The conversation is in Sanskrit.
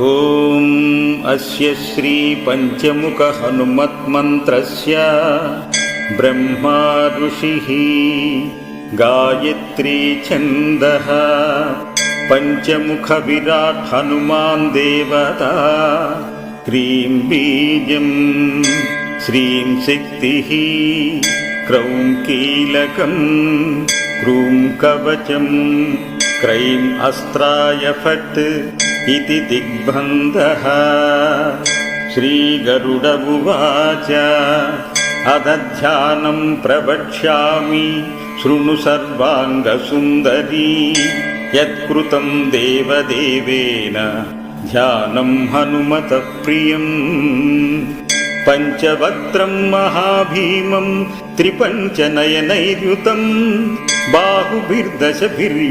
ॐ अस्य श्रीपञ्चमुखहनुमत्मन्त्रस्य ब्रह्मा ऋषिः गायत्री छन्दः पञ्चमुखविराट् हनुमान् देवता क्रीं बीजम् श्रीं शक्तिः क्रौं कीलकम् क्रूं कवचम् क्रैम् अस्त्राय फट् इति दिग्बन्धः श्रीगरुड उवाच अदध्यानं प्रवक्ष्यामि शृणु सर्वाङ्गसुन्दरी यत्कृतं देवदेवेन ध्यानं हनुमतः प्रियम् पञ्चवक्त्रं महाभीमं त्रिपञ्चनयनैर्युतं बाहुभिर्दशभिर्